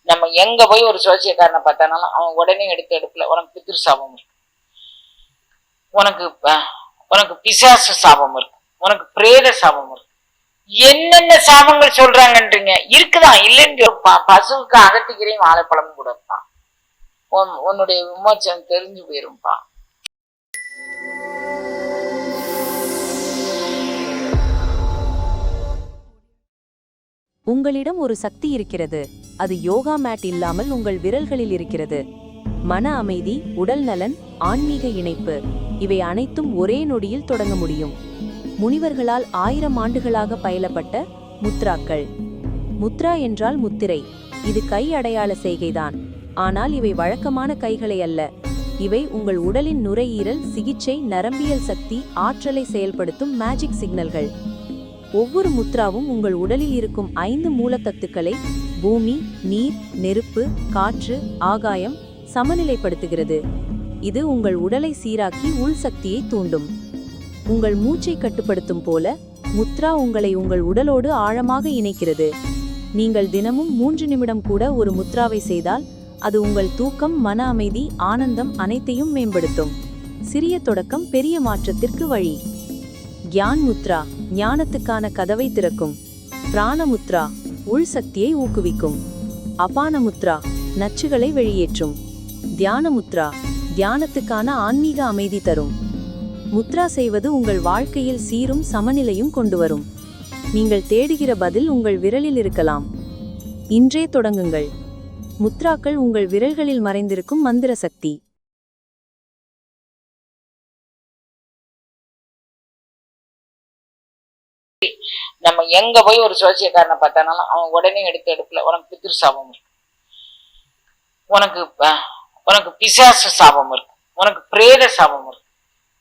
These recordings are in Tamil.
நம்ம எங்க போய் ஒரு சோசியக்காரனை பார்த்தானாலும் அவன் உடனே எடுத்து எடுக்கல உனக்கு பித்திரு சாபம் இருக்கு. உனக்கு உனக்கு பிசாசு சாபம் இருக்கு. உனக்கு பிரேத சாபம் இருக்கு. என்னென்ன சாபங்கள் சொல்றாங்கன்றீங்க? இருக்குதான் இல்லைன்னு பசுவுக்கு அகத்திக்கிறேன் வாழைப்பழம் கொடுப்பான் உன் உன்னுடைய விமோச்சனம் தெரிஞ்சு போயிருப்பான் உங்களிடம் ஒரு சக்தி இருக்கிறது. அது யோகா மேட் இல்லாமல் உங்கள் விரல்களில் இருக்கிறது. மன அமைதி உடல் நலன் ஆன்மீக இணைப்பு இவை அனைத்தும் ஒரே நொடியில் தொடங்க முடியும். முனிவர்களால் ஆயிரம் ஆண்டுகளாக பயிலப்பட்ட முத்ராக்கள். முத்ரா என்றால் முத்திரை. இது கை அடையாள செய்கைதான். ஆனால் இவை வழக்கமான கைகளை அல்ல. இவை உங்கள் உடலின் நுரையீரல் சிகிச்சை நரம்பியல் சக்தி ஆற்றலை செயல்படுத்தும் மேஜிக் சிக்னல்கள் ஒவ்வொரு முத்ராவும் உங்கள் உடலில் இருக்கும் ஐந்து மூலத்தத்துக்களை பூமி நீர் நெருப்பு காற்று ஆகாயம் சமநிலைப்படுத்துகிறது. இது உங்கள் உடலை சீராக்கி உள் சக்தியை தூண்டும். உங்கள் மூச்சை கட்டுப்படுத்தும் போல முத்ரா உங்களை உங்கள் உடலோடு ஆழமாக இணைக்கிறது. நீங்கள் தினமும் மூன்று நிமிடம் கூட ஒரு முத்ராவை செய்தால் அது உங்கள் தூக்கம் மன அமைதி ஆனந்தம் அனைத்தையும் மேம்படுத்தும். சிறிய தொடக்கம் பெரிய மாற்றத்திற்கு வழி. கியான் முத்ரா. ஞானத்துக்கான கதவை திறக்கும். பிராணமுத்ரா உள் சக்தியை ஊக்குவிக்கும். அபானமுத்ரா நச்சுகளை வெளியேற்றும். தியானமுத்ரா தியானத்துக்கான ஆன்மீக அமைதி தரும். முத்ரா செய்வது உங்கள் வாழ்க்கையில் சீரும் சமநிலையும் கொண்டு வரும் நீங்கள் தேடுகிற பதில் உங்கள் விரலில் இருக்கலாம். இன்றே தொடங்குங்கள். முத்ராக்கள் உங்கள் விரல்களில் மறைந்திருக்கும் மந்திர சக்தி. நம்ம எங்க போய் ஒரு சோசியக்காரனை பார்த்தானாலும் அவன் உடனே எடுத்து எடுக்கல உனக்கு பித்திரு சாபம் இருக்கு. உனக்கு உனக்கு பிசாசு சாபம் இருக்கு. உனக்கு பிரேத சாபம் இருக்கு.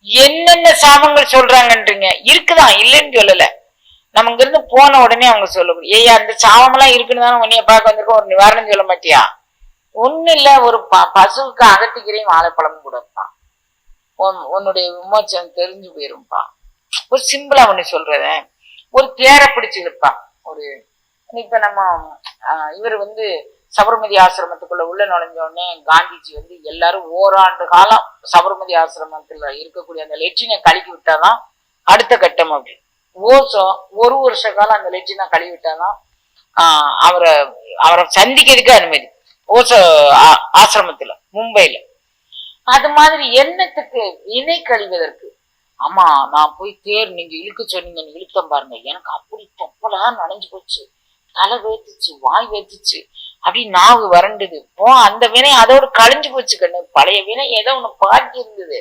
என்னென்ன சாபங்கள் சொல்றாங்கன்றீங்க? இருக்குதான் இல்லைன்னு சொல்லல. நம்ம இங்க இருந்து போன உடனே அவங்க சொல்ல ஏய் அந்த சாபம் எல்லாம் இருக்குன்னு தானே உன்னைய பார்க்க வந்திருக்கோம். ஒரு நிவாரணம் சொல்ல மாட்டியா? ஒண்ணு இல்ல. ஒரு ப- பசுவுக்கு அகத்திக்கிறையும் வாழைப்பழம் கொடுப்பான் உன்- உன்னுடைய விமோச்சனம் தெரிஞ்சு போயிருப்பா ஒரு சிம்பிளா ஒண்ணு சொல்றேன். ஒரு தேரை பிடிச்சு இழுப்பான் ஒரு இப்ப நம்ம இவர் வந்து சபர்மதி ஆசிரமத்துக்குள்ள உள்ள நுழைஞ்ச உடனே காந்திஜி வந்து எல்லாரும் ஓராண்டு காலம் சபர்மதி ஆசிரமத்துல இருக்கக்கூடிய அந்த லெட்ரினை கழுக்கி விட்டாதான் அடுத்த கட்டம் அப்படி. ஓசம் ஒரு வருஷ காலம் அந்த லெட்ரினை கழுவி விட்டாதான் ஆஹ், அவரை அவரை சந்திக்கிறதுக்கு அனுமதி. ஓச ஆ- ஆசிரமத்துல மும்பைல அது மாதிரி எண்ணத்துக்கு இணை கழிவதற்கு ஆமா நான் போய் தேர் நீங்க இழுக்க சொன்னீங்கன்னு இழுத்தம் பாருங்க. எனக்கு அப்படி தொப்பலாம் நனைஞ்சு போச்சு. தலை வேத்துச்சு வாய் வேத்துச்சு. அப்படி நாவு வறண்டுது. போ அந்த வினை அதோட கழிஞ்சு போச்சு கண்ணு. பழைய வினை ஏதோ ஒண்ணு பாக்கி இருந்தது.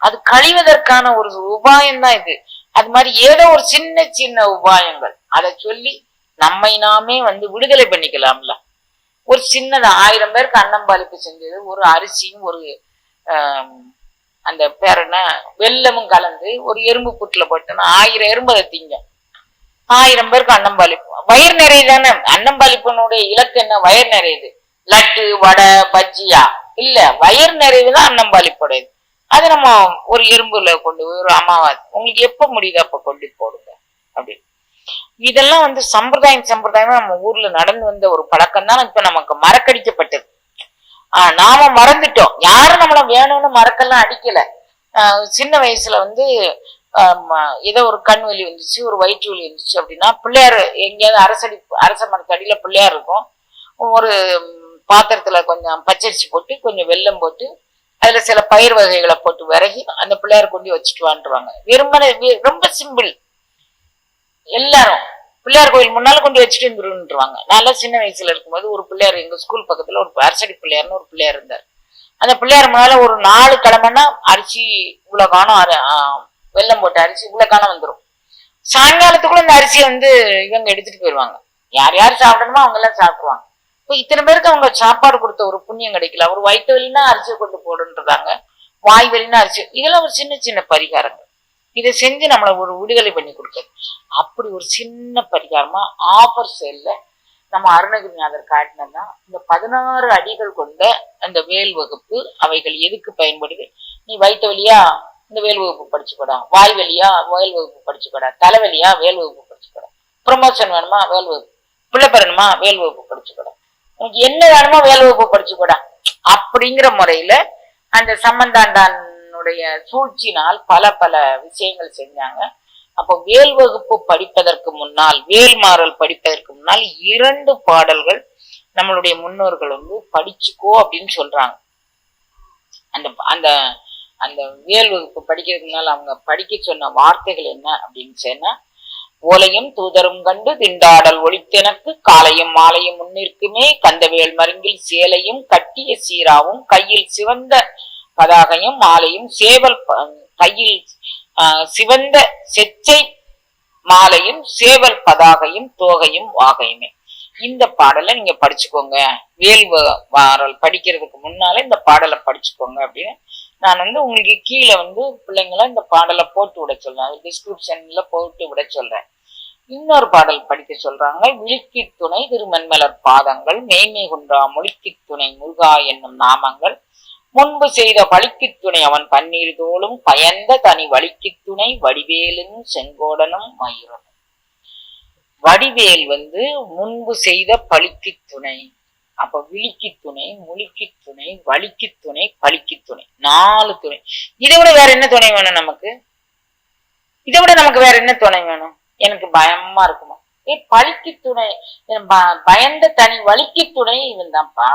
அது கழிவதற்கான ஒரு உபாயம் தான் இது. அது மாதிரி ஏதோ ஒரு சின்ன சின்ன உபாயங்கள். அதை சொல்லி நம்மை நாமே வந்து விடுதலை பண்ணிக்கலாம்ல. ஒரு சின்னது ஆயிரம் பேருக்கு அன்னம்பாலிப்பு செஞ்சது ஒரு அரிசியும் ஒரு ஆஹ் அந்த பேர் என்ன? கலந்து ஒரு எறும்பு புட்டுல போட்டோன்னா ஆயிரம் எறும்பு அதை திங்கும் ஆயிரம் பேருக்கு அன்னம்பாலிப்பு வயிறு நிறையுதானே அன்னம்பாலிப்பனுடைய இலக்கு என்ன? வயிறு நிறையுது. லட்டு வடை பஜ்ஜியா? இல்ல வயிறு நிறைவுதான் அன்னம்பாலிப்புடையது அது நம்ம ஒரு எறும்புல கொண்டு போய் ஒரு அமாவாசை. உங்களுக்கு எப்ப முடியுதோ அப்ப கொண்டு போடுங்க. அப்படி. இதெல்லாம் வந்து சம்பிரதாயம் சம்பிரதாயமா நம்ம ஊர்ல நடந்து வந்த ஒரு பழக்கம் தான் இப்ப நமக்கு மறக்கடிக்கப்பட்டது. நாம மறந்துட்டோம். யாரும் நம்மள வேணும்னு மறக்கலாம் அடிக்கல. சின்ன வயசுல வந்து ஏதோ ஒரு கண் வலி வந்துச்சு ஒரு வயிற்று வலி வந்துச்சு அப்படின்னா பிள்ளையார் எங்கேயாவது அரசடி அரச மரத்தடியில பிள்ளையார் இருக்கும். ஒரு பாத்திரத்தில் பாத்திரத்துல கொஞ்சம் பச்சரிசி போட்டு கொஞ்சம் வெல்லம் போட்டு அதுல சில பயிர் வகைகளை போட்டு விறகி அந்த பிள்ளையார் கொண்டு வச்சுட்டு வாண்டுருவாங்க வெறுமனே வி- ரொம்ப சிம்பிள். எல்லாரும் பிள்ளையார் கோயில் முன்னால கொண்டு வச்சுட்டு வந்துருவாங்க. நல்லா சின்ன வயசுல இருக்கும்போது ஒரு பிள்ளையார் எங்க ஸ்கூல் பக்கத்துல ஒரு அரசடி பிள்ளையார்னு ஒரு பிள்ளையார் இருந்தார். அந்த பிள்ளையார் முன்னால ஒரு நாலு கிழமைன்னா அரிசி இவ்வளவு காணும் வெள்ளம் வெல்லம் போட்ட அரிசி இவ்வளவு காணம் வந்துடும் சாயங்காலத்துக்குள்ள இந்த அரிசியை வந்து இவங்க எடுத்துட்டு போயிடுவாங்க. யார் யார் சாப்பிடணுமோ அவங்க எல்லாம் சாப்பிடுவாங்க. இப்போ இத்தனை பேருக்கு அவங்க சாப்பாடு கொடுத்த ஒரு புண்ணியம் கிடைக்கல. ஒரு வயிற்று வலினா அரிசியை கொண்டு போடுன்றாங்க வாய் வலினா அரிசி இதெல்லாம் ஒரு சின்ன சின்ன பரிகாரங்கள். இதை செஞ்சு நம்மளை ஒரு விடுதலை பண்ணி கொடுக்குது அப்படி ஒரு சின்ன பரிகாரமா ஆஃபர் சேல்ல நம்ம அருணகிரிநாதர் காட்டினதுனா இந்த பதினாறு அடிகள் கொண்ட அந்த வேல் வகுப்பு அவைகள் எதுக்கு பயன்படுது? நீ வயிற்று வழியா இந்த வேல் வகுப்பு படிச்சுக்கூடா வாய் வழியா வேல் வகுப்பு படிச்சுக்கூடா தலைவலியா வேல் வகுப்பு படிச்சுக்கூடா ப்ரொமோஷன் வேணுமா? வேல் வகுப்பு. பிள்ளை பெறணுமா வேல் வகுப்பு படிச்சுக்கூடா உனக்கு என்ன வேணுமோ வேல் வகுப்பு படிச்சுக்கூடா அப்படிங்கிற முறையில அந்த சம்பந்தாண்டானுடைய சூழ்ச்சினால் பல பல விஷயங்கள் செஞ்சாங்க. அப்போ வேல் வகுப்பு படிப்பதற்கு முன்னால் வேல் மாறல் படிப்பதற்கு முன்னால் இரண்டு பாடல்கள் நம்மளுடைய முன்னோர்கள் வந்து படிச்சுக்கோ அப்படின்னு சொல்றாங்க. அந்த அந்த அந்த வேல் வகுப்பு படிக்கிறதுக்கு முன்னால் அவங்க படிக்க சொன்ன வார்த்தைகள் என்ன அப்படின்னு சொன்னா ஓலையும் தூதரும் கண்டு திண்டாடல் ஒளித்தெனக்கு காலையும் மாலையும் முன்னிற்குமே கந்தவேல் மருங்கில் சேலையும் கட்டிய சீராவும் கையில் சிவந்த பதாகையும் மாலையும் சேவல் ப- கையில் சிவந்த செச்சை மாலையும் சேவல் பதாகையும் தோகையும் வாகையுமே. இந்த பாடலை நீங்க படிச்சுக்கோங்க. வேல் வாரல் படிக்கிறதுக்கு முன்னால இந்த பாடலை படிச்சுக்கோங்க அப்படின்னு. நான் வந்து உங்களுக்கு கீழே வந்து பிள்ளைங்கள இந்த பாடலை போட்டு விட சொல்றேன். டிஸ்கிரிப்ஷன்ல போட்டு விட சொல்றேன். இன்னொரு பாடல் படிக்க சொல்றாங்க. விழுக்கி துணை திருமண்மலர் பாதங்கள் மேய்மை குன்றா மொழிக்கு துணை முருகா என்னும் நாமங்கள் முன்பு செய்த வழிக்கு துணை அவன் பன்னீர் தோளும் பயந்த தனி வழிக்கு துணை வடிவேலும் செங்கோடனும் மயூரனும் வடிவேல் வந்து முன்பு செய்த பழிக்கு துணை அப்ப விழிக்கு துணை முழிக்கு துணை வலிக்கு துணை பழிக்கு துணை நாலு துணை. இதை விட வேற என்ன துணை வேணும் நமக்கு? இதை விட நமக்கு வேற என்ன துணை வேணும்? எனக்கு பயமா இருக்குமா? ஏ பழிக்கு துணை ப- பயந்த தனி வலிக்கு துணை இவன் தான்ப்பா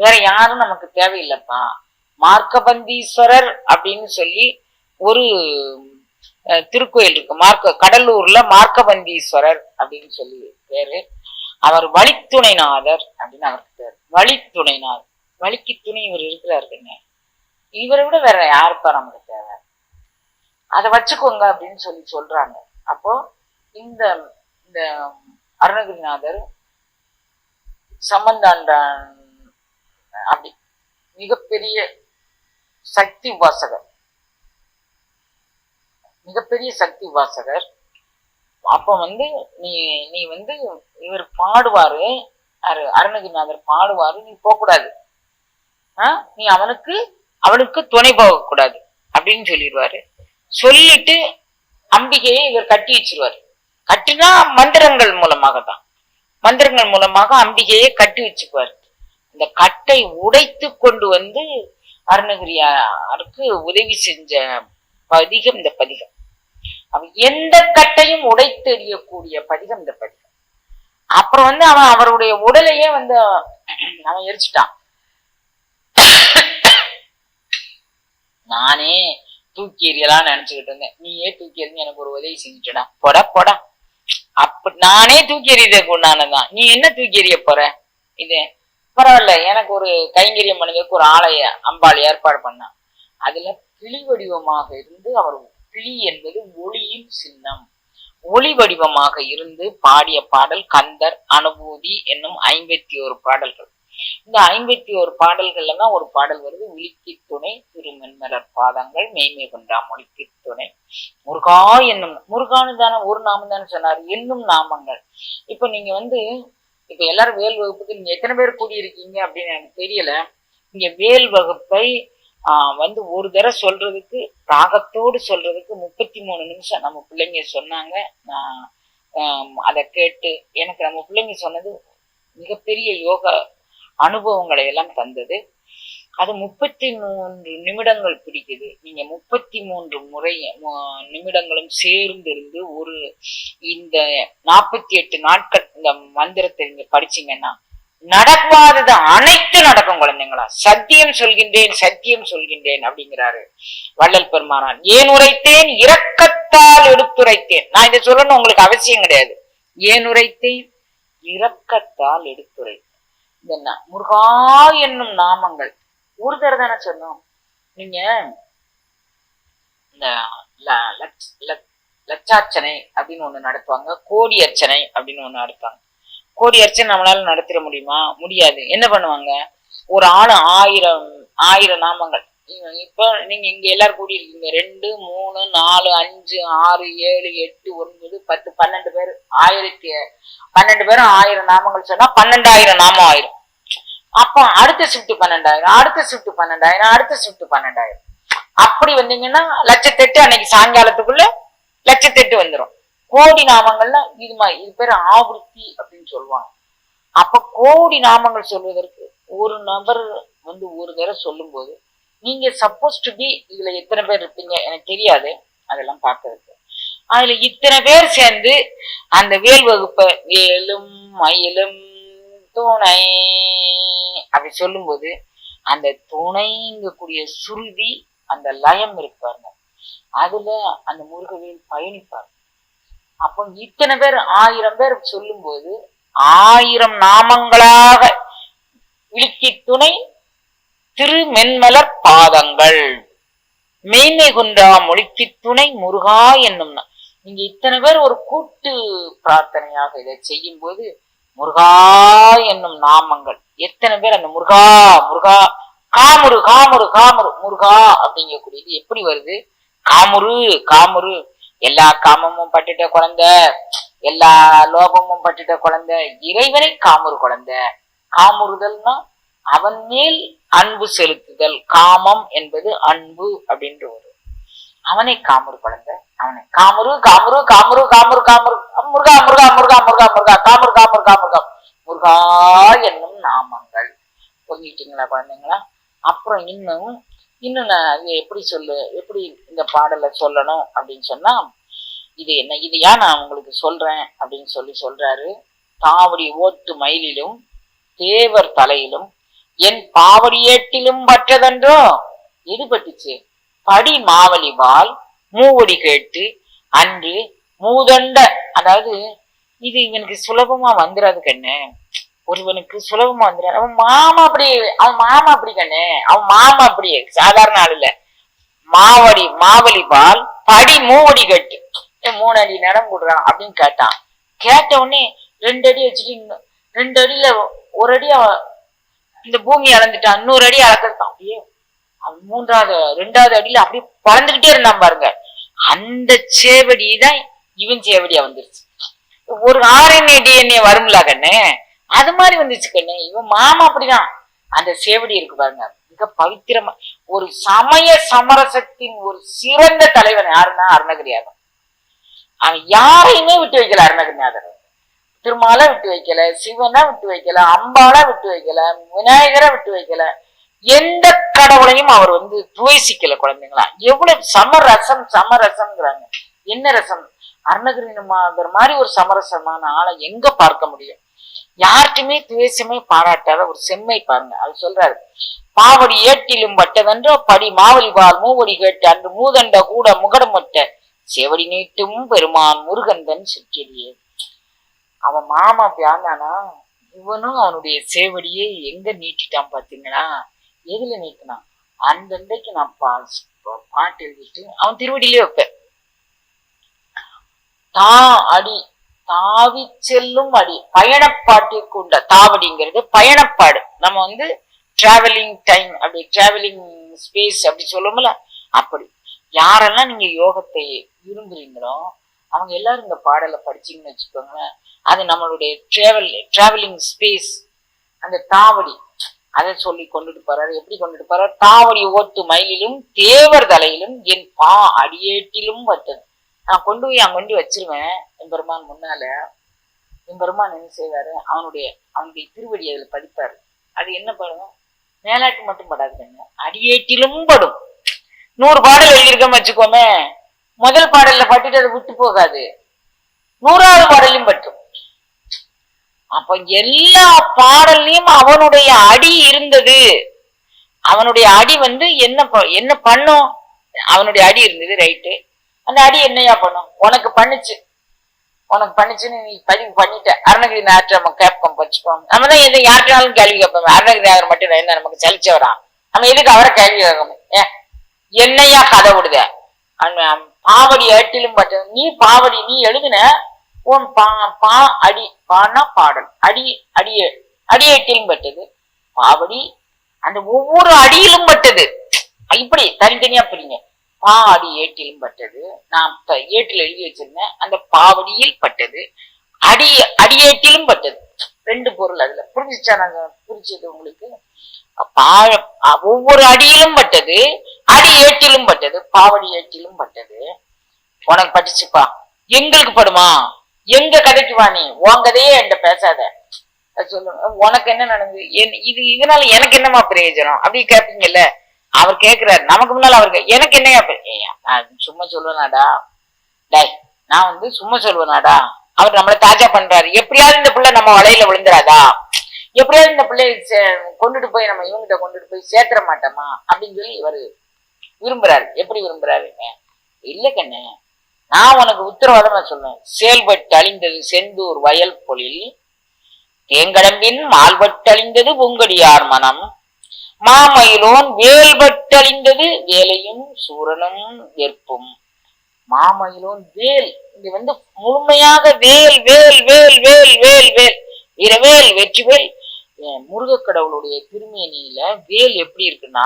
வேற யாரும் நமக்கு தேவையில்லைப்பா. மார்க்கபந்தீஸ்வரர் அப்படின்னு சொல்லி ஒரு திருக்கோயில் இருக்கு. மார்க்க கடலூர்ல மார்க்கபந்தீஸ்வரர் அப்படின்னு சொல்லி பேரு. அவர் வழித்துணைநாதர் அப்படின்னு அவருக்கு பேர். வழித்துணைநாதர். வழிக்கு துணை இவர் இருக்கிறாருங்க இவரை விட வேற யாருப்பா நமக்கு தேவை? அதை வச்சுக்கோங்க அப்படின்னு சொல்லி சொல்றாங்க. அப்போ இந்த இந்த அருணகிரிநாதர் சம்பந்தாண்டான் அப்படி மிகப்பெரிய சக்தி உபாசகர் மிகப்பெரிய சக்தி உபாசகர் அப்ப வந்து நீ நீ வந்து இவர் பாடுவாரு. அரு அருணகிரிநாதர் பாடுவாரு. நீ போகக்கூடாது. ஆ? நீ அவனுக்கு அவனுக்கு துணை போகக்கூடாது. அப்படின்னு சொல்லிடுவாரு. சொல்லிட்டு அம்பிகையை இவர் கட்டி வச்சிருவாரு. கட்டினா மந்திரங்கள் மூலமாக தான் மந்திரங்கள் மூலமாக அம்பிகையை கட்டி வச்சுக்குவார். இந்த கட்டை உடைத்து கொண்டு வந்து அருணகிரியாருக்கு உதவி செஞ்ச பதிகம் இந்த பதிகம். அவன் எந்த கட்டையும் உடைத்து எறியக்கூடிய பதிகம் இந்த பதிகம். அப்புறம் வந்து அவன் அவருடைய உடலையே வந்து அவன் எரிச்சிட்டான். நானே தூக்கி எறியலாம் நினைச்சுக்கிட்டு இருந்தேன். நீயே தூக்கி எறிஞ்சு எனக்கு ஒரு உதவி செஞ்சுட்டடா. போடா போடா. அப்ப நானே தூக்கி எறியதை கொண்டானதான் நீ என்ன தூக்கி எறிய போற? இது பரவாயில்ல எனக்கு ஒரு கைங்கரியம் மனிதருக்கு ஒரு ஆலய அம்பாள் ஏற்பாடு பண்ணான் அதுல கிளி வடிவமாக இருந்து அவர் கிளி என்பது ஒளியின் சின்னம். ஒளி வடிவமாக இருந்து பாடிய பாடல் கந்தர் அனுபூதி என்னும் ஐம்பத்தி ஒரு பாடல்கள். இந்த ஐம்பத்தி ஒரு பாடல்கள்ல தான் ஒரு பாடல் வருது விழிக்கு துணை திருமென்மலர் பாதங்கள் மெய்மை கொண்டா மொழிக்கு துணை முருகா என்னும் முருகானு தானே ஒரு நாமம் தானே சொன்னார் என்னும் நாமங்கள். இப்ப நீங்க வந்து இப்ப எல்லாரும் வேல் வகுப்புக்கு நீங்க எத்தனை பேர் கூடியிருக்கீங்க அப்படின்னு எனக்கு தெரியல. நீங்க வேல் வகுப்பை வந்து ஒரு தடவை சொல்றதுக்கு ராகத்தோடு சொல்றதுக்கு முப்பத்தி மூணு நிமிஷம் நம்ம பிள்ளைங்க சொன்னாங்க. நான் அதை கேட்டு எனக்கு நம்ம பிள்ளைங்க சொன்னது மிகப்பெரிய யோகா அனுபவங்களை எல்லாம் தந்தது. அது முப்பத்தி மூன்று நிமிடங்கள் பிடிக்குது. நீங்க முப்பத்தி மூன்று முறை நிமிடங்களும் சேர்ந்து இருந்து ஒரு இந்த நாற்பத்தி எட்டு நாட்கள் இந்த மந்திரத்தை நீங்க படிச்சீங்கன்னா நடக்காதது அனைத்து நடக்கும் குழந்தைங்களா? சத்தியம் சொல்கின்றேன் சத்தியம் சொல்கின்றேன் அப்படிங்கிறாரு வள்ளல் பெருமானான் ஏன் உரைத்தேன்? இரக்கத்தால் எடுத்துரைத்தேன். நான் இதை சொல்லணும் உங்களுக்கு அவசியம் கிடையாது. ஏன் உரைத்தேன்? இரக்கத்தால் எடுத்துரைத்தேன். முருகா என்னும் நாமங்கள் ஒரு தடவை தானே சொன்னோம். நீங்க இந்த ல- லட்சார்ச்சனை அப்படின்னு ஒண்ணு நடத்துவாங்க. கோடி அர்ச்சனை அப்படின்னு ஒண்ணு நடத்துவாங்க. கோடி அர்ச்சனை நம்மளால நடத்திட முடியுமா? முடியாது. என்ன பண்ணுவாங்க? ஒரு ஆளு ஆயிரம் ஆயிரம் நாமங்கள். இப்போ நீங்க இங்க எல்லாரும் கூடி இருக்கீங்க. ரெண்டு மூணு நாலு அஞ்சு ஆறு ஏழு எட்டு ஒன்பது பத்து பன்னெண்டு பேர். ஆயிரத்தி பன்னெண்டு பேரும் ஆயிரம் நாமங்கள் சொன்னா பன்னெண்டாயிரம் நாமம் ஆயிரும். அப்போ அடுத்த ஷிஃப்ட் பன்னெண்டாயிரம் அடுத்த ஷிஃப்ட் பன்னெண்டாயிரம் அடுத்த ஷிஃப்ட் பன்னெண்டாயிரம். அப்படி வந்தீங்கன்னா லட்சத்தெட்டு அன்னைக்கு சாயங்காலத்துக்குள்ள லட்சத்தெட்டு வந்துடும் கோடி நாமங்கள்ல இது மாதிரி இது பேர் ஆவൃத்தி அப்படின்னு சொல்லுவாங்க. அப்ப கோடி நாமங்கள் சொல்வதற்கு ஒரு நபர் வந்து ஒரு தடவை சொல்லும்போது நீங்க சப்போஸ் டு பி இதுல எத்தனை பேர் இருப்பீங்க? எனக்கு தெரியாது. அதெல்லாம் பார்க்கறதுக்கு. அதுல இத்தனை பேர் சேர்ந்து அந்த வேல் வகுப்பை வேலும் மயிலும் துணை அப்படி சொல்லும்போது அந்த துணைங்கக்கூடிய சுருதி அந்த லயம் இருப்பாருங்க அதுல அந்த முருகவேல் பயணிப்பார். அப்போ இத்தனை பேர் ஆயிரம் பேர் சொல்லும்போது ஆயிரம் நாமங்களாக விழிக்கி துணை திருமென்மலர் பாதங்கள். மெய்மை குன்றா மொழிக்கு துணை முருகா என்னும் நீங்க இத்தனை பேர் ஒரு கூட்டு பிரார்த்தனையாக இதை செய்யும் போது முருகா என்னும் நாமங்கள். எத்தனை பேர் அந்த முருகா முருகா காமுரு காமுரு காமுரு முருகா அப்படிங்கக்கூடியது எப்படி வருது? காமுரு காமுரு. எல்லா காமமும் பட்டுட்ட குழந்தை எல்லா லோபமும் பட்டுட்ட குழந்தை இறைவனை காமுரு குழந்தை. காமுறுதல்னா அவன் மேல் அன்பு செலுத்துதல். காமம் என்பது அன்பு அப்படின்ற ஒரு அவனை காமுரு குழந்தை. அவனை காமுரு காமுரு காமுரு காமுரு காமுரு. முருகா முருகா முருகா முருகா முருகா. காமுரு காமுரு காமுருகா முருகா என்னும் நாமங்கள். புரிஞ்சுக்கிட்டீங்களா குழந்தைங்களா? அப்புறம் இன்னும் இன்னும் நான் அது எப்படி சொல்லு எப்படி இந்த பாடலை சொல்லணும் அப்படின்னு சொன்னா இது என்ன இது ஏன் நான் உங்களுக்கு சொல்றேன் அப்படின்னு சொல்லி சொல்றாரு. தாவடி ஓத்து மயிலிலும் தேவர் தலையிலும் என் பாவடியேட்டிலும் பற்றதென்றோ? எது பட்டுச்சு படி மாவலிவால் மூவடி கேட்டு அன்று மூதண்ட அதாவது இது இவனுக்கு சுலபமா வந்துடாது கண்ணு ஒருவனுக்கு சுலபமா வந்துடாது அவன் மாமா அப்படி அவன் மாமா அப்படி கண்ணு. அவன் மாமா அப்படி சாதாரண ஆள் இல்ல மாவடி மாவலிவால் படி மூவடி கட்டு. மூணு அடி நடம் கொடுறான் அப்படின்னு கேட்டான். கேட்ட உடனே ரெண்டு அடி வச்சுட்டு ரெண்டு அடியில ஒரு அடி இந்த பூமி அளந்துட்டான். இன்னொரு அடி அளக்கிறதான் அப்படியே மூன்றாவது ரெண்டாவது அடியில அப்படியே பறந்துகிட்டே இருந்தான் பாருங்க. அந்த சேவடி தான் இவன் சேவடியா வந்துருச்சு. ஒரு ஆர்என்ஏ டிஎன்ஏ வரும்ல கண்ணு? அது மாதிரி வந்துச்சு கண்ணு. இவன் மாமா அப்படிதான். அந்த சேவடி இருக்கு பாருங்க. மிக பவித்திரமா ஒரு சமய சமரசத்தின் ஒரு சிறந்த தலைவன் யாருன்னா அருணகிரியாதன். அவன் யாரையுமே விட்டு வைக்கல அருணகிரிநாதர். திருமால விட்டு வைக்கல சிவனை விட்டு வைக்கல அம்பால விட்டு வைக்கல விநாயகரை விட்டு வைக்கல. எந்த கடவுளையும் அவர் வந்து துவேசிக்கல குழந்தைங்களா? எவ்வளவு சமரசம் சமரசம்ங்கிறாங்க என்ன ரசம்? அருணகிரிநாதர் மாதிரி ஒரு சமரசமான ஆளை எங்க பார்க்க முடியும்? யார்ட்டுமே துவேசமே பாராட்டாத ஒரு செம்மை பாருங்க. அது சொல்றாரு பாவடி ஏட்டிலும் பட்டதென்றோ படி மாவலிவால் மூவடி கேட்டு அன்று மூதண்ட கூட முகடமொட்ட செவடி நீட்டும் பெருமான் முருகந்தன் சுற்றியே அவன் மாமா பியாந்தானா இவனும் அவனுடைய சேவடியை எங்க நீட்டிட்டான் பாத்தீங்களா? எதுல நீட்டினான் அந்தண்டைக்கு நான் பா பாட்டு எழுதிட்டு அவன் திருவடியிலே வைப்பேன். தா அடி தாவி செல்லும் அடி பயணப்பாட்டிற்கு உண்ட தாவடிங்கிறது பயணப்பாடு. நம்ம வந்து டிராவலிங் டைம் அப்படி டிராவலிங் ஸ்பேஸ் அப்படி சொல்லுவோம்ல அப்படி. யாரெல்லாம் நீங்க யோகத்தை விரும்புறீங்களோ அவங்க எல்லாரும் இந்த பாடலை படிச்சீங்கன்னு வச்சுக்கோங்களேன் அது நம்மளுடைய டிராவல் டிராவலிங் ஸ்பேஸ் அந்த தாவடி அதை சொல்லி கொண்டுட்டு போறாரு. எப்படி கொண்டுட்டு போறாரு? தாவடி ஓட்டு மயிலிலும் தேவர் தலையிலும் என் பா அடியேட்டிலும் வட்டது நான் கொண்டு போய் அங்க கொண்டு வச்சிருவேன் என் பெருமான் முன்னால. என் பெருமான் என்ன செய்வாரு? அவனுடைய அவனுடைய திருவடி அதில் படிப்பாரு அது என்ன படும்? மேலாட்டு மட்டும் படாது அடியேட்டிலும் படும். நூறு பாடல் எழுதியிருக்கோம் வச்சுக்கோமே. முதல் பாடல்ல பட்டுட்டு அது விட்டு போகாது. நூறாவது பாடலையும் பட்டும் அப்ப எல்லா பாடல்லையும் அவனுடைய அடி இருந்தது. அவனுடைய அடி வந்து என்ன என்ன பண்ணும்? அவனுடைய அடி இருந்தது ரைட்டு. அந்த அடி என்னையா பண்ணும்? உனக்கு பண்ணுச்சு. உனக்கு பண்ணுச்சுன்னு நீ பதிவு பண்ணிட்ட. அருணகிரி நாற்று நம்ம கேட்போம் வச்சுப்போம் நம்ம தான் எது யார்கிட்டனாலும் கேள்வி கேட்போம். அருணகிரி நாயர் மட்டும் என்ன நமக்கு சலிச்சவரா? நம்ம எதுக்கு அவரை கேள்வி கேட்கணும் ஏ என்னையா கதை விடுத? பாவடி ஏட்டிலும் பட்ட நீ பாவடி நீ எழுதுன உன் பா பா அடி பானா பாடல். அடி அடிய அடியேட்டிலும் பட்டது. பாவடி அந்த ஒவ்வொரு அடியிலும் பட்டது. இப்படி தனித்தனியா பிடிங்க பா அடி ஏட்டிலும் பட்டது. நான் த- ஏட்டில் எழுதி வச்சிருந்தேன். அந்த பாவடியில் பட்டது. அடி அடியேட்டிலும் பட்டது. ரெண்டு பொருள் அதுல. புரிஞ்சுச்சா நாங்க? புரிஞ்சது உங்களுக்கு? பா ஒவ்வொரு அடியிலும் பட்டது. அடி ஏட்டிலும் பட்டது. பாவடி ஏட்டிலும் பட்டது. உனக்கு பட்டுச்சுப்பா எங்களுக்கு படுமா? எங்க கதைக்கு வா நீ? உன் கதையே என்கிட்ட பேசாத. சொல்லுங்க உனக்கு என்ன நடந்தது? இது இதனால எனக்கு என்னமா பிரயோஜனம்? அப்படி கேட்பீங்கல்ல அவர் கேட்கிறாரு நமக்கு முன்னால அவருக்கு எனக்கு என்னையா நான் சும்மா சொல்லுவேனாடா. டாய் நான் வந்து சும்மா சொல்லுவேனாடா. அவர் நம்மளை தாஜா பண்றாரு. எப்படியாவது இந்த பிள்ளை நம்ம வலையில விழுந்துராதா எப்படியாவது இந்த பிள்ளைய சே- கொண்டுட்டு போய் நம்ம இவங்கிட்ட கொண்டுட்டு போய் சேர்த்துற மாட்டோமா? அப்படின்னு சொல்லி இவரு விரும்புறாரு. எப்படி விரும்புறாருங்க இல்ல கண்ணே. நான் உனக்கு உத்தரவாதம் நான் சொன்னேன். செயல்பட்டு அழிந்தது செந்தூர் வயல் பொழில். தேங்கடம்பின் மால்பட்டழிந்தது பூங்கடியார் மனம். மாமயிலோன் வேல்பட்டழிந்தது வேலையும் சூரனும் வெற்பும் மாமயிலோன் வேல் இது வந்து முழுமையாக வேல் வேல் வேல் வேல் வேல் வேல். இரவேல் வெற்றிவேல் முருகக்கடவுளுடைய திருமேனியில வேல் எப்படி இருக்குன்னா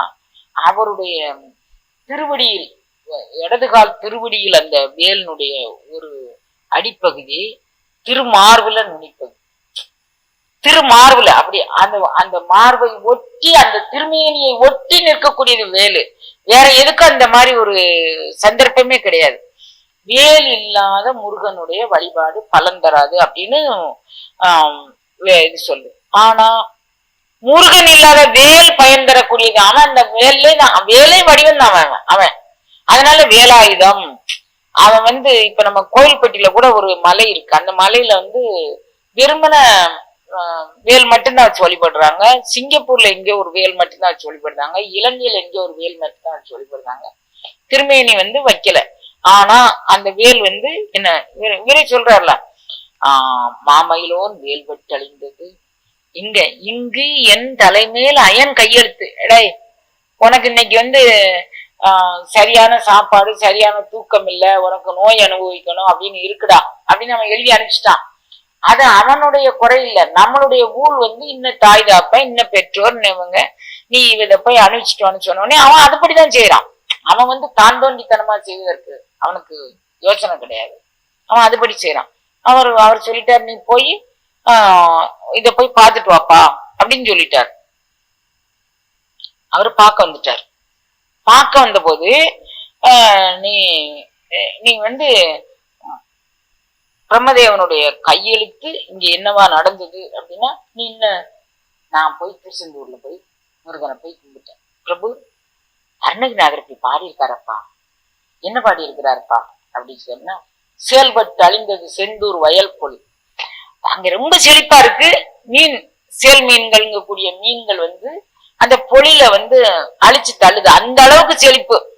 அவருடைய திருவடியில் இடதுகால் திருவடியில் அந்த வேலினுடைய ஒரு அடிப்பகுதி திருமார்புல நுனிப்பகுதி. திருமார்புல அப்படி அந்த அந்த மார்பை ஒட்டி அந்த திருமேனியை ஒட்டி நிற்கக்கூடியது வேலு. வேற எதுக்கும் அந்த மாதிரி ஒரு சந்தர்ப்பமே கிடையாது. வேல் இல்லாத முருகனுடைய வழிபாடு பலன் தராது அப்படின்னு இது சொல்லு ஆனா முருகன் இல்லாத வேல் பயன் தரக்கூடியது. அவன் அந்த வேலே தான் வேலை வடிவம் தான் அவன் அவன். அதனால வேலாயுதம். அவன் வந்து இப்ப நம்ம கோயில்பட்டியில கூட ஒரு மலை இருக்கு. அந்த மலையில வந்து வெறுமன வேல் மட்டும்தான் வச்சு வழிபடுறாங்க. சிங்கப்பூர்ல எங்கேயோ ஒரு வேல் மட்டும்தான் வச்சு வழிபடுறாங்க. இலங்கையில எங்கேயோ ஒரு வேல் மட்டும்தான் வச்சு வழிபடுறாங்க. திருமேனி வந்து வைக்கல. ஆனா அந்த வேல் வந்து என்ன இவரு- இவரே சொல்றாருல ஆஹ் மாமயிலோன் வேல் வெட்டழிந்தது. இங்க இங்கு என் தலைமேல் அயன் கையெழுத்து. எடே உனக்கு இன்னைக்கு வந்து சரியான சாப்பாடு சரியான தூக்கம் இல்லை உனக்கு நோய் அனுபவிக்கணும் அப்படின்னு இருக்குடா அப்படின்னு அவன் எழுதி அனுப்பிச்சிட்டான். அது அவனுடைய குறை இல்லை. நம்மளுடைய ஊழ் வந்து இன்ன தாய் தாப்ப இன்ன பெற்றோர் இவங்க. நீ இதை போய் அனுப்பிச்சிட்டோன்னு சொன்ன அவன் அதுபடிதான் செய்யறான் அவன் வந்து தான் தோண்டித்தனமா செய்வதற்கு அவனுக்கு யோசனை கிடையாது. அவன் அதுபடி செய்யறான் அவர் அவர் சொல்லிட்டார் நீ போய் ஆஹ் இத போய் பார்த்துட்டு வாப்பா அப்படின்னு சொல்லிட்டார். அவர் பார்க்க வந்துட்டார். பார்க்க வந்தபோது நீ நீ வந்து பிரம்மதேவனுடைய கையெழுத்து இங்க என்னவா நடந்தது அப்படின்னா நீ என்ன நான் போய் திருச்செந்தூர்ல போய் முருகனை போய் கும்பிட்டேன். பிரபு அருணகிரிநாதர் இப்படி பாடி இருக்காரப்பா என்ன பாடி இருக்கிறாருப்பா அப்படின்னு சொன்னா செயல்பட்டு அழிந்தது செந்தூர் வயல் பொழி அங்க ரொம்ப செழிப்பா இருக்கு. மீன் சேல் மீன்கள்ங்க கூடிய மீன்கள் வந்து அந்த பொழில வந்து அழிச்சு தள்ளுது. அந்த அளவுக்கு செழிப்பு.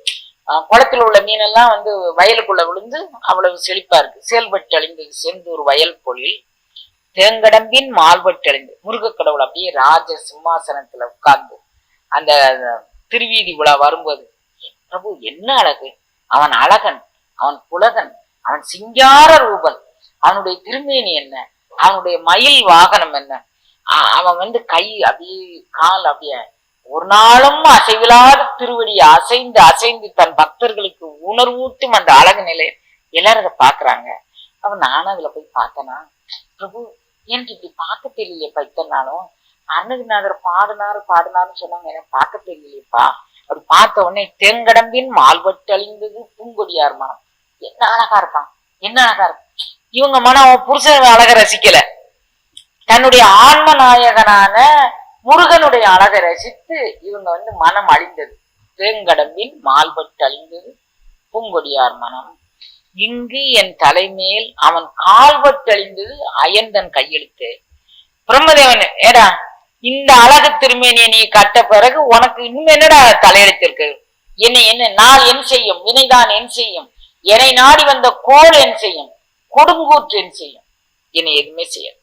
குளத்துல உள்ள மீனெல்லாம் வந்து வயலுக்குள்ள விழுந்து அவ்வளவு செழிப்பா இருக்கு. செயல்பட்டு அழிந்தது செந்தூர் வயல் பொழில். தேங்கடம்பின் மால்பட்டு அழிந்து. முருகக் கடவுள் அப்படியே ராஜ சிம்மாசனத்துல உட்கார்ந்து அந்த திருவீதி விழா வரும்போது பிரபு என்ன அழகு? அவன் அழகன் அவன் புலகன் அவன் சிங்கார ரூபன். அவனுடைய திருமேனி என்ன? அவனுடைய மயில் வாகனம் என்ன? அவன் வந்து கை அப்படியே கால் அப்படியே ஒரு நாளும் அசைவில்லாத திருவடியை அசைந்து அசைந்து தன் பக்தர்களுக்கு உணர்வூட்டும் அந்த அழகு நிலை எல்லாரும் அதை பாக்குறாங்க அவன் நானும் அதுல போய் பார்த்தனா பிரபு எனக்கு இப்படி பார்க்க தெரியலையப்பா இத்தனாலும் நாளும்? அருணகிரிநாதர் பாடினாரு பாடினாருன்னு சொன்னாங்க எனக்கு பார்க்க தெரியலையேப்பா அப்படி பார்த்த உடனே தெங்கடம்பின் மால்பட்டு அழிந்தது பூங்கொடியார் மனம் என்ன அழகா இருக்கான் என்ன அழகா இருக்கும் இவங்க மனம் அவன் புருஷன் அழக ரசிக்கல. தன்னுடைய ஆன்ம நாயகனான முருகனுடைய அழகை ரசித்து இவங்க வந்து மனம் அழிந்தது. தேங்கடம்பின் மால்பட்டு அழிந்தது. பூங்கொடியார் மனம். இங்கு என் தலைமேல் அவன் கால்பட்டு அழிந்தது. அயந்தன் கையெழுத்து. பிரம்மதேவன் ஏடா இந்த அழகு திருமேனியை நீ கட்ட பிறகு உனக்கு இன்னும் என்னடா தலையெழுத்து என்னை என்ன நான் என் செய்யும்? வினைதான் என் செய்யும்? என்னை நாடி வந்த கோல் என் செய்யும்? கொடுங்கூற்று என் செய்யும்? என்னை எதுவுமே செய்யும்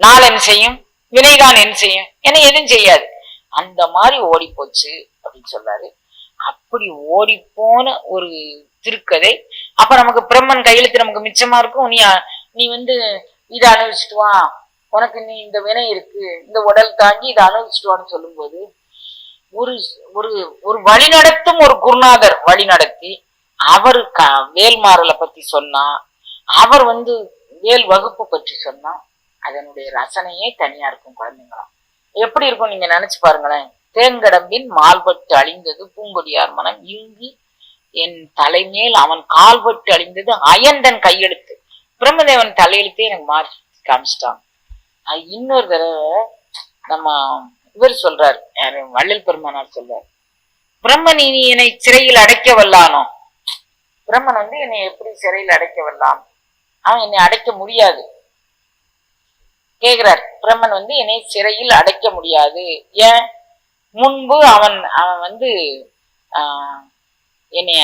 நாள் என்ன செய்யும்? வினைதான் என்ன செய்யும்? ஏன்னா எதுவும் செய்யாது. அந்த மாதிரி ஓடி போச்சு அப்படின்னு சொல்றாரு. அப்படி ஓடி போன ஒரு திருக்கதை. அப்ப நமக்கு பிரம்மன் கையெழுத்து நமக்கு மிச்சமா இருக்கும். நீ நீ வந்து இதை அனுபவிச்சுட்டு வா. உனக்கு நீ இந்த வினை இருக்கு. இந்த உடல் தாங்கி இதை அனுபவிச்சுட்டு வான்னு சொல்லும்போது ஒரு ஒரு ஒரு வழிநடத்தும் ஒரு குருநாதர் வழி நடத்தி அவர் க வேல்மாறலை பத்தி சொன்னா அவர் வந்து வேல் வகுப்பு பற்றி சொன்னா அதனுடைய ரசனையே தனியா இருக்கும் குழந்தைங்களாம். எப்படி இருக்கும் நீங்க நினைச்சு பாருங்களேன். தேங்கடம்பின் மால்பட்டு அழிந்தது பூங்கொடியார் மனம். இங்கு என் தலைமேல் அவன் கால்பட்டு அழிந்தது அயந்தன் கையெழுத்து. பிரம்மதேவன் தலையெழுத்தே எனக்கு மாற்றி காமிச்சிட்டான். அது இன்னொரு தடவை நம்ம இவர் சொல்றாரு. யாரு? வள்ளல் பெருமானார் சொல்றாரு. பிரம்மன் இனி என்னை சிறையில் அடைக்க வல்லானோ? பிரம்மன் வந்து என்னை எப்படி சிறையில் அடைக்க வல்லான்? அவன் என்னை அடைக்க முடியாது. கேக்குறார். பிரம்மன் வந்து என்னை சிறையில் அடைக்க முடியாது. ஏன்? முன்பு அவன் அவன் வந்து என்னைய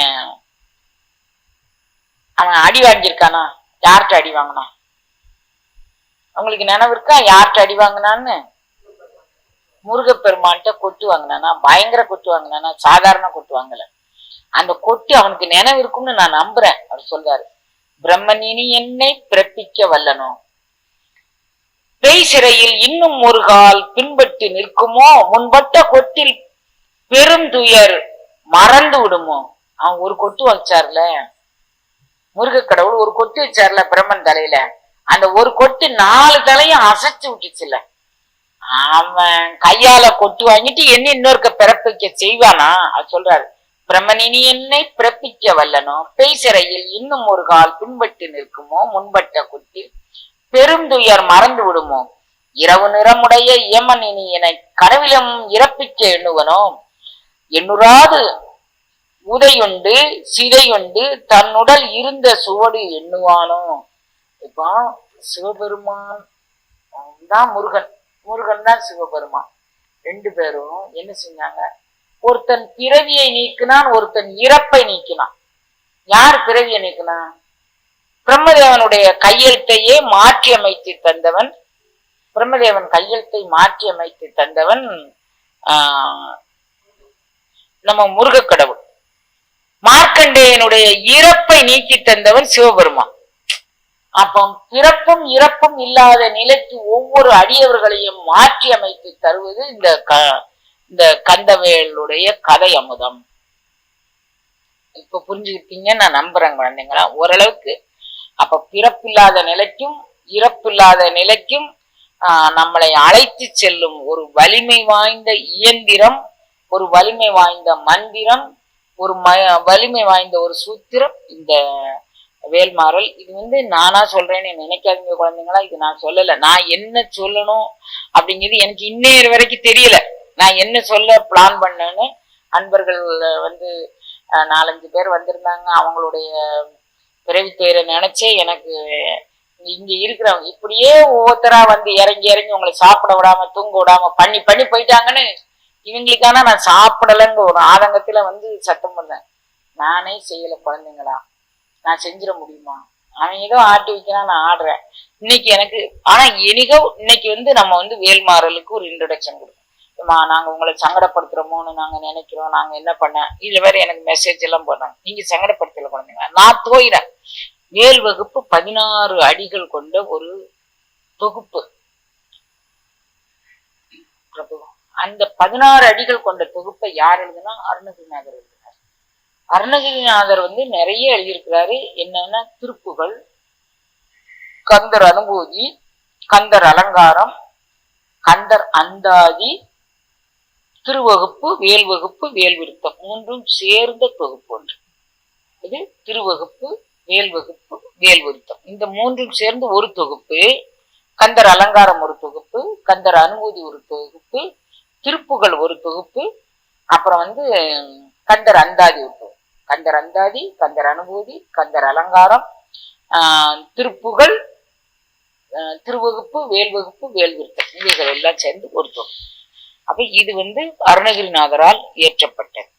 அவன் அடி வாங்கியிருக்கானா? யார்கிட்ட அடி வாங்கினான் உங்களுக்கு நினைவு இருக்கா? யார்கிட்ட அடி வாங்கினான்னு? முருகப்பெருமான்கிட்ட கொட்டு வாங்கினானா? பயங்கர கொட்டு வாங்கினானா? சாதாரண கொட்டு வாங்கல. அந்த கொட்டு அவனுக்கு நினைவு இருக்கும்னு நான் நம்புறேன் அவர் சொல்றாரு. பிரம்மனினி என்னை பிறப்பிக்க வல்லனும் பேய் சிறையில் இன்னும் ஒரு கால் பின்பற்றி நிற்குமோ? முன்பட்ட கொட்டில் பெரும் துயர் மறந்து விடுமோ? அவன் ஒரு கொட்டு வச்சார்ல. முருக கடவுள் ஒரு கொட்டு வச்சார்ல பிரம்மன் தலையில. அந்த ஒரு கொட்டு நாலு தலையும் அசைச்சு விட்டுச்சுல அவன் கையால கொட்டு வாங்கிட்டு என்ன இன்னொருக்க பிறப்பிக்க செய்வானா? அது சொல்றாரு. பிரம்மனினி என்னை பிறப்பிக்க வல்லனோ? பேய் சிறையில் இன்னும் ஒரு கால் பின்பற்றி நிற்குமோ? முன்பட்ட கொட்டில் பெருந்துயர் மறந்து விடுமோ? இரவு நிறமுடைய இயமனினி என கனவிலும் இறப்பிக்க எண்ணுவனோ? எண்ணுறாது. உதையுண்டு சிதையுண்டு தன்னுடல் இருந்த சுவடு எண்ணுவானோ? இப்போ சிவபெருமான் தான் முருகன். முருகன் தான் சிவபெருமான். ரெண்டு பேரும் என்ன செஞ்சாங்க? ஒருத்தன் பிறவியை நீக்கினான் ஒருத்தன் இறப்பை நீக்கினான். யார் பிறவியை நீக்கினான்? பிரம்மதேவனுடைய கையெழுத்தையே மாற்றி அமைத்து தந்தவன் பிரம்மதேவன் கையெழுத்தை மாற்றி அமைத்து தந்தவன் நம்ம முருக கடவுள். மார்க்கண்டேயனுடைய இறப்பை நீக்கி தந்தவன் சிவபெருமான். அப்போ பிறப்பும் இறப்பும் இல்லாத நிலைக்கு ஒவ்வொரு அடியவர்களையும் மாற்றி அமைத்து தருவது இந்த க இந்த கந்தவேலுடைய கதை அமுதம். இப்ப புரிஞ்சுக்கிட்டீங்க நான் நம்புறேன் குழந்தைங்களா. ஓரளவுக்கு அப்ப பிறப்பில்லாத நிலைக்கும் இறப்பில்லாத நிலைக்கும் நம்மளை அழைத்து செல்லும் ஒரு வலிமை வாய்ந்த இயந்திரம் ஒரு வலிமை வாய்ந்த மந்திரம் ஒரு ம வலிமை வாய்ந்த ஒரு சூத்திரம் இந்த வேல்மாறல். இது வந்து நானா சொல்றேன்னு நினைக்காதீங்க குழந்தைங்களா இது நான் சொல்லல. நான் என்ன சொல்லணும் அப்படிங்கிறது எனக்கு இன்னேற வரைக்கும் தெரியல. நான் என்ன சொல்ல பிளான் பண்ணேன்னு அன்பர்கள் வந்து நாலஞ்சு பேர் வந்திருந்தாங்க. அவங்களுடைய பிறவி பெயரை நினைச்சே எனக்கு இங்க இருக்கிறவங்க இப்படியே ஒவ்வொருத்தரா வந்து இறங்கி இறங்கி உங்களை சாப்பிட விடாம தூங்க விடாம பண்ணி பண்ணி போயிட்டாங்கன்னு இவங்களுக்கான நான் சாப்பிடலைங்க ஒரு ஆதங்கத்துல வந்து சத்தம் பண்ணேன் நானே செய்யல குழந்தைங்களா? நான் செஞ்சிட முடியுமா? அவன் ஏதோ ஆட்டி வைக்கிறான் நான் ஆடுறேன். இன்னைக்கு எனக்கு ஆனா எனக்கோ இன்னைக்கு வந்து நம்ம வந்து வேல்மாறலுக்கு ஒரு இன்ட்ரடக்ஷன் கொடுக்கணும். அம்மா நாங்க உங்களை சங்கடப்படுத்துறோமோன்னு நாங்க நினைக்கிறோம் நாங்க என்ன பண்ண இதுல வேற எனக்கு மெசேஜ் எல்லாம் போடுறாங்க. நீங்க சங்கடப்படுத்தல குழந்தைங்க நான் தோயிறேன். வேல் வகுப்பு பதினாறு அடிகள் கொண்ட ஒரு தொகுப்பு. பிரபு அந்த பதினாறு அடிகள் கொண்ட தொகுப்பை யார் எழுதுனா? அருணகிரிநாதர் எழுதினார் அருணகிரிநாதர் வந்து நிறைய எழுதியிருக்கிறாரு. என்னன்னா திருப்புகள் கந்தர் அனுபூதி கந்தர் அலங்காரம் கந்தர் அந்தாதி திருவகுப்பு வேல் வகுப்பு வேல் விருத்தம் மூன்றும் சேர்ந்த தொகுப்பு ஒன்று. இது திருவகுப்பு வேல் வகுப்பு வேல் விருத்தம். இந்த மூன்றும் சேர்ந்து ஒரு தொகுப்பு கந்தர் அலங்காரம் ஒரு தொகுப்பு கந்தர் அனுபூதி ஒரு தொகுப்பு திருப்புகள் ஒரு தொகுப்பு அப்புறம் வந்து கந்தர் அந்தாதி ஒரு தொகுப்பு. கந்தர் அந்தாதி கந்தர் அனுபூதி கந்தர் அலங்காரம் திருப்புகள் திருவகுப்பு வேல் வகுப்பு வேல் விருத்தம். இவைகள் எல்லாம் சேர்ந்து ஒரு தொகுப்பு. அப்ப இது வந்து அருணகிரிநாதரால் இயற்றப்பட்டது.